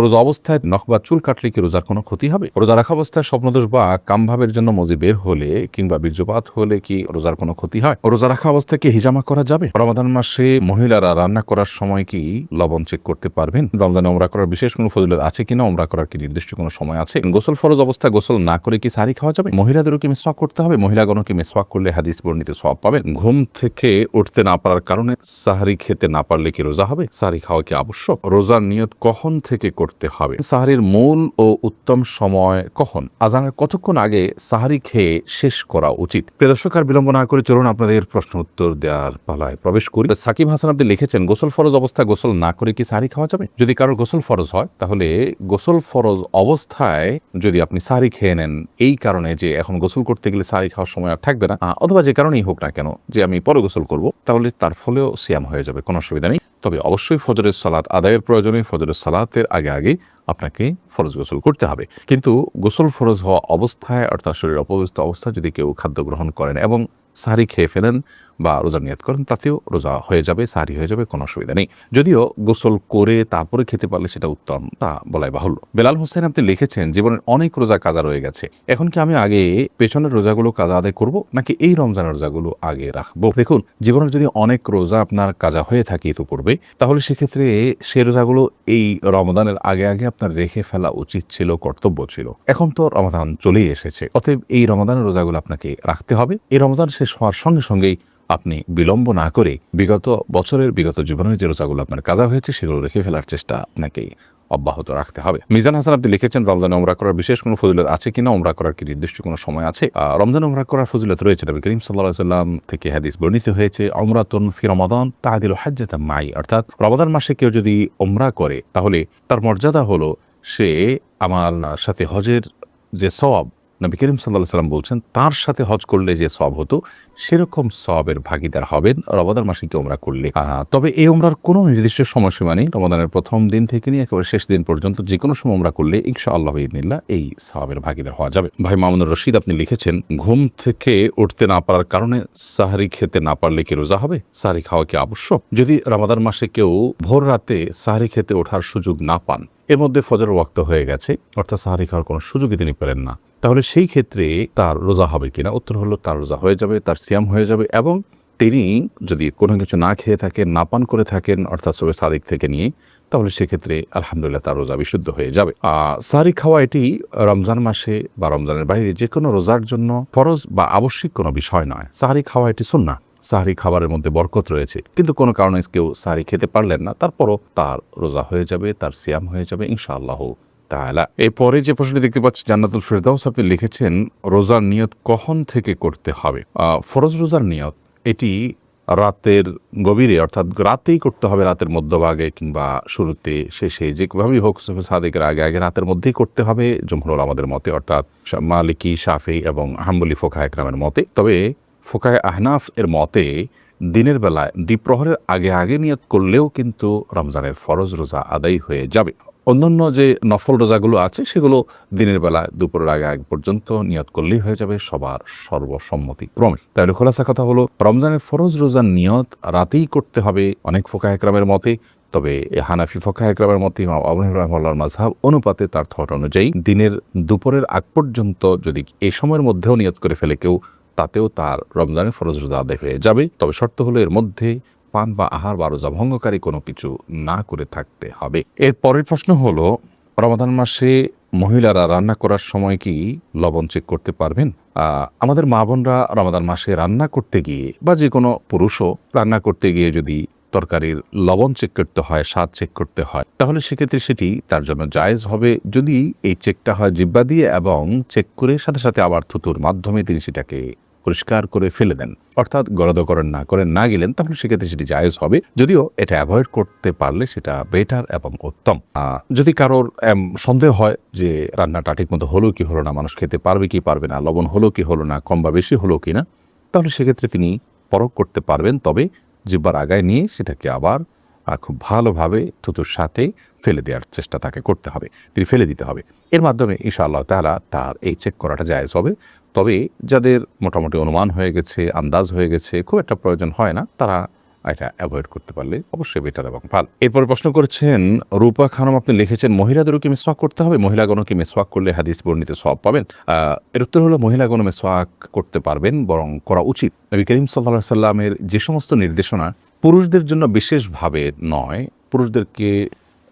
রোজা অবস্থায় নখ বা চুল কাটলে কি রোজার কোনো ক্ষতি হবে? রোজা রাখা অবস্থায় স্বপ্নদোষ বা কামভাবের জন্য মজি বের হলে কিংবা বীর্যপাত হলে কি রোজার কোনো ক্ষতি হয়? রোজা রাখা অবস্থায় কি হিজামা করা যাবে? রমাদান মাসে মহিলারা রান্না করার সময় কি লবণ চেক করতে পারবেন? রমজানে ওমরা করার বিশেষ কোনো ফজিলত আছে কিনা? ওমরা করার কি নির্দিষ্ট কোনো সময় আছে? গোসল ফরজ অবস্থায় গোসল না করে কি সারি খাওয়া যাবে? মহিলাদেরও কি মেসওয়াক করতে হবে? মহিলাগণ কি মেসওয়াক করলে হাদিস বর্ণিত সব পাবেন? ঘুম থেকে উঠতে না পারার কারণে সাহারি খেতে না পারলে কি রোজা হবে? সাহারি খাওয়া কি আবশ্যক? রোজার নিয়ত কখন থেকে করতে হবে। সাহারির মূল ও উত্তম সময় কখন? আজানের কতক্ষণ আগে সাহারি খেয়ে শেষ করা উচিত? প্রিয়দর্শক আর বিলম্ব না করে চলুন আপনাদের প্রশ্ন উত্তর দেওয়ার পালায় প্রবেশ করি। সাকিব হাসান আপনি লিখেছেন, গোসল ফরজ অবস্থায় গোসল না করে কি সাহারি খাওয়া যাবে? যদি কারোর গোসল ফরজ হয়, তাহলে গোসল ফরজ অবস্থায় যদি আপনি সাহারি খেয়ে নেন, এই কারণে যে এখন গোসল করতে গেলে সাহারি খাওয়ার সময় আর থাকবে না অথবা যে কারণেই হোক না কেন, যে আমি পরে গোসল করব, তাহলে তার ফলেও সিয়াম হয়ে যাবে, কোনো অসুবিধা নেই। তবে অবশ্যই ফজরের সালাত আদায়ের প্রয়োজনে ফজরের সালাতের আগে আগে আপনাকে ফরজ গোসল করতে হবে। কিন্তু গোসল ফরজ হওয়া অবস্থায় অর্থাৎ শরীর অপব্যস্ত অবস্থায় যদি কেউ খাদ্য গ্রহণ করেন এবং সারি খেয়ে ফেলেন বা রোজা নিয়ত করেন, তাতেও রোজা হয়ে যাবে সারি হয়ে যাবে, কোনো অসুবিধা নেই। যদিও গোসল করে তারপরে খেতে পারলে সেটা উত্তম, তা বলাই বাহুল্য। বেলাল হোসেন আপনি লিখেছেন, জীবনের অনেক রোজা কাজা রয়ে গেছে। এখন কি আমি আগে পেছনের রোজাগুলো কাজা আদায় করব, নাকি এই রমজানের রোজাগুলো আগে রাখব? দেখুন, জীবনের যদি অনেক রোজা আপনার কাজা হয়ে থাকে তো ইতিপূর্বে, তাহলে সেক্ষেত্রে সে রোজাগুলো এই রমদানের আগে আগে আপনার রেখে ফেলা উচিত ছিল, কর্তব্য ছিল। এখন তো রমাদান চলেই এসেছে, অতএব এই রমাদানের রোজাগুলো আপনাকে রাখতে হবে। এই রমজান শেষ হওয়ার সঙ্গে সঙ্গেই আপনি বিলম্ব না করে বিগত বছরের, বিগত জীবনের যে রোজাগুলো আপনার কাজা হয়েছে, সেগুলো রেখে ফেলার চেষ্টা আপনাকে অব্যাহত রাখতে হবে। মিজান হাসান, আপনি লিখেছেন, রমজানে ওমরা করার বিশেষ কোনো ফজিলত আছে কিনা? ওমরা করার কি নির্দিষ্ট কোনো সময় আছে? রমজান ওমরা করার ফজিলত রয়েছে। নবী করিম সাল্লাহ সাল্লাম থেকে হাদিস বর্ণিত হয়েছে অমরাতুন ফি রমাদান তাহাদিল হাজ্জাতা মাই। অর্থাৎ রমাদান মাসে কেউ যদি ওমরা করে, তাহলে তার মর্যাদা হলো সে আমার সাথে হজের যে সওয়াব নবী করিম সাল্লাহ সাল্লাম বলছেন, তার সাথে হজ করলে যে সব হতো, সেরকম সবের ভাগিদার হবেন রমাদান মাসে কি ওমরা করলে। তবে এই ওমরার কোনো নির্দিষ্ট সময়সীমা নেই। রমাদানের প্রথম দিন থেকে নিয়ে একেবারে শেষ দিন পর্যন্ত যে কোনো সময় ওমরা করলে ইনশা আল্লাহ ইদিনিল্লাহ এই সবের ভাগিদার হওয়া যাবে। ভাই মামুনুর রশিদ, আপনি লিখেছেন, ঘুম থেকে উঠতে না পারার কারণে সাহারি খেতে না পারলে কি রোজা হবে? সাহারি খাওয়া কি আবশ্যক? যদি রমাদান মাসে কেউ ভোর রাতে সাহারি খেতে ওঠার সুযোগ না পান, এর মধ্যে ফজর ওয়াক্ত হয়ে গেছে, অর্থাৎ সাহারি খাওয়ার কোনো সুযোগই তিনি পেলেন না। তাহলে সেই ক্ষেত্রে তার রোজা হবে কিনা? উত্তর হলো তার রোজা হয়ে যাবে, তার সিয়াম হয়ে যাবে এবং তিনি যদি কোনো কিছু না খেয়ে থাকেন, না পান করে থাকেন, অর্থাৎ সবে সাদিক থেকে নিয়ে, তাহলে সেক্ষেত্রে আলহামদুলিল্লাহ তার রোজা বিশুদ্ধ হয়ে যাবে। সাহারি খাওয়া এটি রমজান মাসে বা রমজানের বাইরে যে কোনো রোজার জন্য ফরজ বা আবশ্যিক কোনো বিষয় নয়। সাহারি খাওয়া এটি সুন্না। সাহারি খাবারের মধ্যে বরকত রয়েছে। কিন্তু কোনো কারণে কেউ সাহারি খেতে পারলেন না, তারপরও তার রোজা হয়ে যাবে, তার সিয়াম হয়ে যাবে, ইনশাআল্লাহ। তাহলে এরপরে যে প্রশ্নটি দেখতে পাচ্ছি জান্নাতুল ফেরদাউস, আপনি লিখেছেন, রোজার নিয়ত কখন থেকে করতে হবে? ফরজ রোজার নিয়ত, এটি রাতের গভীরে, অর্থাৎ রাতেই করতে হবে, রাতের মধ্যভাগে কিংবা শুরুতে, শেষে যেভাবেই হোক সাদেকের আগে আগে রাতের মধ্যেই করতে হবে জমহুর আমাদের মতে, অর্থাৎ মালিকি, শাফি এবং হাম্বলি ফোকা একরামের মতে। তবে ফোকায় আহনাফ এর মতে, দিনের বেলায় দ্বীপ্রহরের আগে আগে নিয়ত করলেও কিন্তু রমজানের ফরজ রোজা আদায় হয়ে যাবে। অন্যান্য যে নফল রোজাগুলো আছে, সেগুলো দিনের বেলা দুপুরের আগে আগ পর্যন্ত নিয়ত করলেই হয়ে যাবে সবার সর্বসম্মতি ক্রমে। তাহলে খোলাসা কথা হলো, রমজানের ফরজ রোজার নিয়ত রাতেই করতে হবে অনেক ফোকা একরামের মতে, তবে এ হানাফি ফোকা একরামের মতে ইমাম আবু হানিফা অনুপাতে তার থট অনুযায়ী দিনের দুপুরের আগ পর্যন্ত যদি এই সময়ের মধ্যেও নিয়ত করে ফেলে কেউ, তাতেও তার রমজানের ফরজ রোজা আদায় হয়ে যাবে। তবে শর্ত হলো এর মধ্যে পান বা আহার বা রোজা ভঙ্গকারী কোনো কিছু না করে থাকতে হবে। এর পরের প্রশ্ন হলো, রমাদান মাসে মহিলারা রান্না করার সময় কি লবণ চেক করতে পারবেন? আমাদের মা বোনরা রমাদান মাসে রান্না করতে গিয়ে বা যে কোনো পুরুষও রান্না করতে গিয়ে যদি তরকারির লবণ চেক করতে হয়, স্বাদ চেক করতে হয়, তাহলে সেক্ষেত্রে সেটি তার জন্য জায়েজ হবে। যদি এই চেকটা হয় জিব্বা দিয়ে এবং চেক করে সাথে সাথে আবার থুতুর মাধ্যমে তিনি সেটাকে পরিষ্কার করে ফেলে দেন। অর্থাৎ গরদকরণ না করে না গেলেন, তাহলে সেক্ষেত্রে সেটি জায়েজ হবে। যদিও এটা অ্যাভয়েড করতে পারলে সেটা বেটার এবং উত্তম। যদি কারোর সন্দেহ হয় যে রান্নাটা ঠিক মতো হলো কি হলো না, মানুষ খেতে পারবে কি পারবে না, লবণ হলো কি হলো না, কম বা বেশি হলো কি না তাহলে সেক্ষেত্রে তিনি পরখ করতে পারবেন। তবে জিব্বার আগায় নিয়ে সেটাকে আবার খুব ভালোভাবে থুতুর সাথে ফেলে দেওয়ার চেষ্টা তাকে করতে হবে। তিনি ফেলে দিতে হবে। এর মাধ্যমে ইনশাআল্লাহ তাআলা তার এই চেক করাটা জায়েজ হবে। তবে যাদের মোটামুটি অনুমান হয়ে গেছে, আন্দাজ হয়ে গেছে, খুব একটা প্রয়োজন হয় না, তারা এটা অ্যাভয়েড করতে পারলে অবশ্যই বেটার এবং ভালো। এরপরে প্রশ্ন করেছেন, রূপা খানম আপনি লিখেছেন, মহিলাদেরও কি মেসওয়াক করতে হবে? মহিলাগণও কি মেসওয়াক করলে হাদিস বর্ণিত সব পাবেন? এর উত্তর হলো মহিলাগণ মেসওয়াক করতে পারবেন, বরং করা উচিত। নবী করিম সাল্লাহ সাল্লামের যে সমস্ত নির্দেশনা পুরুষদের জন্য বিশেষভাবে নয়, পুরুষদেরকে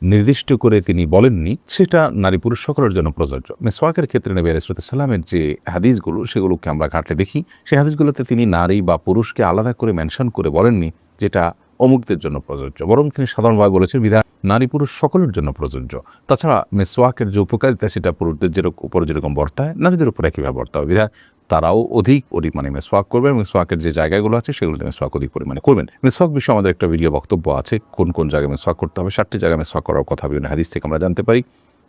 নির্দিষ্ট করে তিনি বলেননি, সেটা নারী পুরুষ সকলের জন্য প্রযোজ্য। মেসওয়াকের ক্ষেত্রে নবী আলাইসালামের যে হাদিসগুলো, সেগুলোকে আমরা ঘাটলে দেখি। সেই হাদিসগুলোতে তিনি নারী বা পুরুষকে আলাদা করে মেনশন করে বলেননি, যেটা অমুকদের জন্য প্রযোজ্য। বরং তিনি সাধারণভাবে বলেছেন বিধান নারী পুরুষ সকলের জন্য প্রযোজ্য। তাছাড়া মেসওয়াকের যে উপকারিতা, সেটা পুরুষদের যেরকম উপর যেরকম বর্তায়, নারীদের উপর একইভাবে বর্তায়। বিধায় তারাও অধিক পরিমাণে মেসওয়াক করবেন মেসওয়াকের যে জায়গাগুলো আছে, সেগুলোতে মেসওয়াক অধিক পরিমাণে করবেন। মেসওয়াক বিষয়ে আমাদের একটা ভিডিও বক্তব্য আছে, কোন কোন জায়গায় মেসওয়াক করতে হবে ষাটটি জায়গায় মেসওয়াক করার কথা বিভিন্ন হাদিস থেকে আমরা জানতে পারি।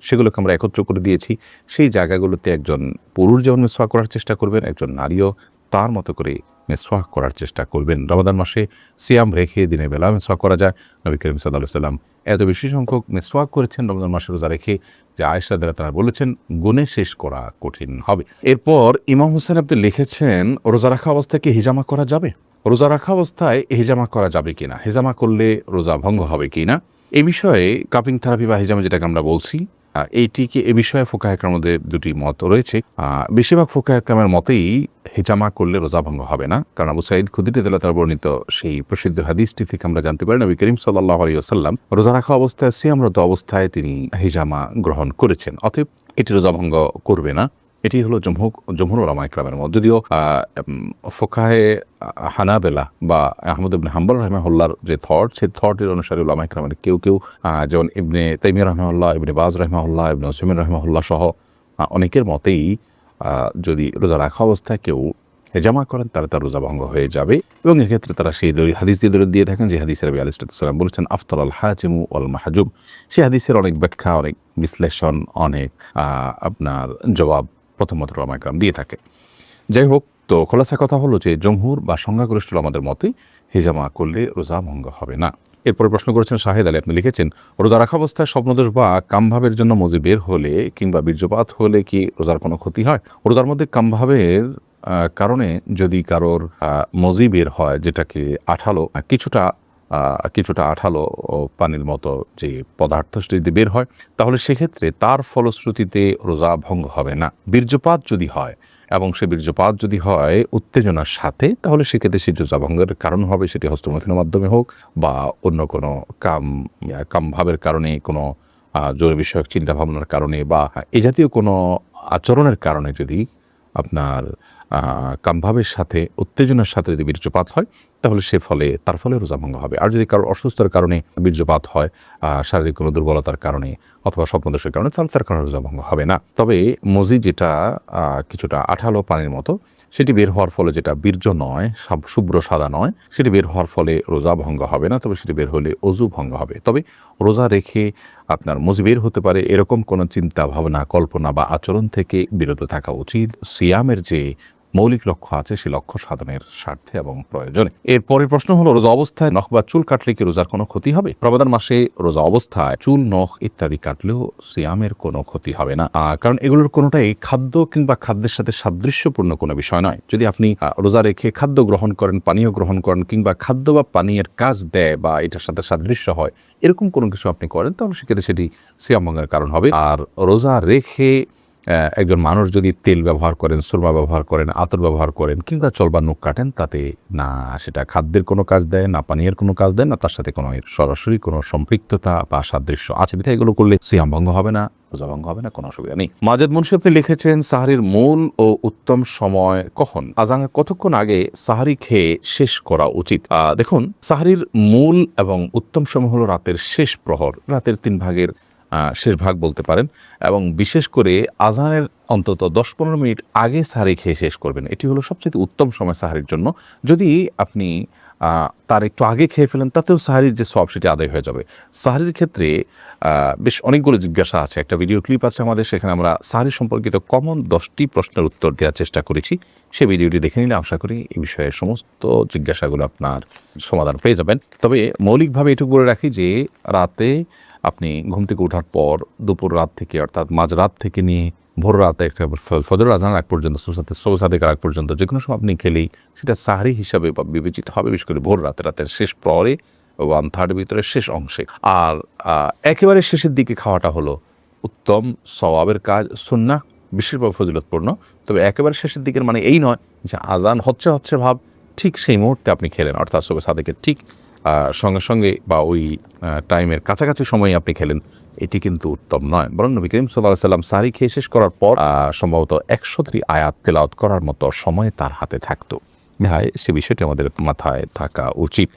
সেগুলোকে আমরা একত্র করে দিয়েছি। সেই জায়গাগুলোতে একজন পুরুষ যেমন মেসওয়াক করার চেষ্টা করবেন, একজন নারীও তার মতো করে মেসওয়াক করার চেষ্টা করবেন। রমাদান মাসে সিয়াম রেখে দিনের বেলা মেসওয়াক করা যায়। নবী করিম সাল্লাহ সাল্লাম এত বেশি সংখ্যক মেসওয়াক করেছেন রমজান মাসে রোজা রেখে যে আয়েশা দ্বারা তারা বলেছেন, গুণে শেষ করা কঠিন হবে। এরপর ইমাম হোসেন আপনি লিখেছেন, রোজা রাখা অবস্থায় কি হিজামা করা যাবে? রোজা রাখা অবস্থায় হিজামা করা যাবে কিনা? হিজামা করলে রোজা ভঙ্গ হবে কিনা? এই বিষয়ে কাপিং থেরাপি বা হিজামা যেটাকে আমরা বলছি এইটিকে এ বিষয়ে ফোকাহেকার মধ্যে দুটি মত রয়েছে? বেশিরভাগ ফোকাহেকামের মতেই হেজামা করলে রোজা ভঙ্গ হবে না। কারণ আবু সাইদ খুদির তার বর্ণিত সেই প্রসিদ্ধ হাদিসটি থেকে আমরা জানতে পারি, নবী করিম সাল্লাহ আসাল্লাম রোজা রাখা অবস্থায় সিয়ামরত অবস্থায় তিনি হেজামা গ্রহণ করেছেন। অতএব এটি রোজা ভঙ্গ করবে না। এটি হলো জমহুক, জমহুর ওলামা ইকরামের মত। যদিও ফোকাহে হানাবেলা বা আহমদ ইবনে হাম্বল রহমাহুল্লার যে থট সেই থটের অনুসারে ওলামা ইকরামের কেউ কেউ যেমন ইবনে তাইমিয়া রহমাউল্লাহ ইবনে বাজ রহমাউল্লাহ ইবনে ওসমিন রহমাউল্লাহ সহ অনেকের মতেই যদি রোজা রাখা অবস্থায় কেউ হেজামা করেন তারা তার রোজা ভঙ্গ হয়ে যাবে। এবং এক্ষেত্রে তারা সেই দলি হাদিস দিয়ে দলিল দিয়ে থাকেন যে হাদিসের রবি আলিসাল্লাম বলেছেন আফতর আল হাজিমু আল মাহাজুম। সেই হাদিসের অনেক ব্যাখ্যা, অনেক বিশ্লেষণ, অনেক আপনার জবাব প্রথমত রমাইকরাম দিয়ে থাকে। যাই হোক, তো খোলাসা কথা হলো যে, জমহুর বা সংখ্যাগরিষ্ঠ আমাদের মতে হেজামা করলে রোজা ভঙ্গ হবে না। এরপরে প্রশ্ন করেছেন শাহেদ আলী। আপনি লিখেছেন, রোজা রাখা অবস্থায় স্বপ্নদোষ বা কামভাবের জন্য মজি বের হলে কিংবা বীর্যপাত হলে কি রোজার কোনো ক্ষতি হয়? রোজার মধ্যে কামভাবের কারণে যদি কারোর মজি বের হয় যেটাকে আঠালো, কিছুটা কিছুটা আঠালো পানির মতো যে পদার্থ যদি বের হয়, তাহলে সেক্ষেত্রে তার ফলশ্রুতিতে রোজা ভঙ্গ হবে না। বীর্যপাত যদি হয় এবং সে বীর্যপাত যদি হয় উত্তেজনার সাথে, তাহলে সেক্ষেত্রে সে রোজা ভঙ্গের কারণ হবে সেটি হস্তমথনের মাধ্যমে হোক বা অন্য কোনো কাম কাম ভাবের কারণে, কোনো জরুরি বিষয়ক চিন্তাভাবনার কারণে বা এ জাতীয় কোনো আচরণের কারণে যদি আপনার কামভাবের সাথে, উত্তেজনার সাথে যদি বীর্যপাত হয়, তাহলে সে ফলে, তার ফলে রোজা ভঙ্গ হবে। আর যদি কারও অসুস্থতার কারণে বীর্যপাত হয় শারীরিক কোনো দুর্বলতার কারণে অথবা স্বপ্নদোষের কারণে, তাহলে তার কারণে রোজা ভঙ্গ হবে না। তবে মজি যেটা কিছুটা আঠালো পানির মতো, সেটি বের হওয়ার ফলে যেটা বীর্য নয় শুভ্র সাদা নয়, সেটি বের হওয়ার ফলে রোজা ভঙ্গ হবে না, তবে সেটি বের হলে অজু ভঙ্গ হবে। তবে রোজা রেখে আপনার মজি বের হতে পারে, এরকম কোনো চিন্তা, ভাবনা, কল্পনা বা আচরণ থেকে বিরত থাকা উচিত। সিয়ামের যে মৌলিক লক্ষ্য আছে, সে লক্ষ্য সাধনের স্বার্থে এবং প্রয়োজনে। এরপরের প্রশ্ন হলো, রোজা অবস্থায় নখ বা চুল কাটলে কি রোজার কোনো ক্ষতি হবে? রমাদান মাসে রোজা অবস্থায় চুল, নখ ইত্যাদি কাটলেও সিয়ামের কোনো ক্ষতি হবে না। কারণ এগুলোর কোনোটাই খাদ্য কিংবা খাদ্যের সাথে সাদৃশ্যপূর্ণ কোনো বিষয় নয়। যদি আপনি রোজা রেখে খাদ্য গ্রহণ করেন, পানীয় গ্রহণ করেন কিংবা খাদ্য বা পানীয়ের কাজ দেয় বা এটার সাথে সাদৃশ্য হয়, এরকম কোনো কিছু আপনি করেন, তাহলে সেক্ষেত্রে সেটি সিয়াম ভঙ্গের কারণ হবে। আর রোজা রেখে একজন মানুষ যদি তেল ব্যবহার করেন, সুরমা ব্যবহার করেন, আতর ব্যবহার করেন কিংবা চলবা নখ কাটেন, তাতে না, সেটা খাদ্যের কোনো কাজ দেয় না, পানীয়ের কোনো কাজ দেয় না, তার সাথে কোনো সরাসরি কোনো সম্পৃক্ততা বা সাদৃশ্য আছে বিধায় এগুলো করলে সিয়াম ভঙ্গ হবে না, রোজা ভঙ্গ হবে না, কোনো অসুবিধা নেই। মাজেদ মুন্সি আপনি লিখেছেন, সাহারির মূল ও উত্তম সময় কখন? আজানের কতক্ষণ আগে সাহারি খেয়ে শেষ করা উচিত? দেখুন, সাহারির মূল এবং উত্তম সময় হলো রাতের শেষ প্রহর, রাতের তিন ভাগের শেষ ভাগ বলতে পারেন। এবং বিশেষ করে আজানের অন্তত দশ পনেরো মিনিট আগে সাহারি খেয়ে শেষ করবেন। এটি হলো সবচেয়ে উত্তম সময় সাহারির জন্য। যদি আপনি তার একটু আগে খেয়ে ফেলেন, তাতেও সাহারির যে সব সেটি আদায় হয়ে যাবে। সাহারির ক্ষেত্রে বেশ অনেকগুলো জিজ্ঞাসা আছে। একটা ভিডিও ক্লিপ আছে আমাদের, সেখানে আমরা সাহারি সম্পর্কিত কমন দশটি প্রশ্নের উত্তর দেওয়ার চেষ্টা করেছি। সেই ভিডিওটি দেখে নিলে আশা করি এই বিষয়ে সমস্ত জিজ্ঞাসাগুলো আপনার সমাধান পেয়ে যাবেন। তবে মৌলিকভাবে এটুকু বলে রাখি যে, রাতে আপনি ঘুম থেকে ওঠার পর দুপুর রাত থেকে, অর্থাৎ মাঝরাত থেকে নিয়ে ভোর রাতে ফজর আজান আগ পর্যন্ত সুসাতে সোসাদিকার আগ পর্যন্ত, যে কোনো সময় আপনি খেলেই সেটা সাহারি হিসাবে বিবেচিত হবে, বিশেষ করে ভোর রাতে, রাতের শেষ পরে, ওয়ান থার্ড ভিতরে শেষ অংশে। আর একেবারে শেষের দিকে খাওয়াটা হলো উত্তম সওয়াবের কাজ সুন্না বিশেষভাবে ফজিলতপূর্ণ। তবে একেবারে শেষের দিকের মানে এই নয় যে আজান হচ্ছে হচ্ছে ভাব, ঠিক সেই মুহূর্তে আপনি খেলেন, অর্থাৎ সবে সাদেকের ঠিক সঙ্গে সঙ্গে বা ওই টাইমের কাছাকাছি সময়ে আপনি খেলেন, এটি কিন্তু উত্তম নয়। বরং নবী করিম সাল্লাহ সাল্লাম সারি খেয়ে শেষ করার পর সম্ভবত একশোটি আয়াত তেলাওত করার মতো সময় তার হাতে থাকতো। ভাই, সে বিষয়টি আমাদের মাথায় থাকা উচিত।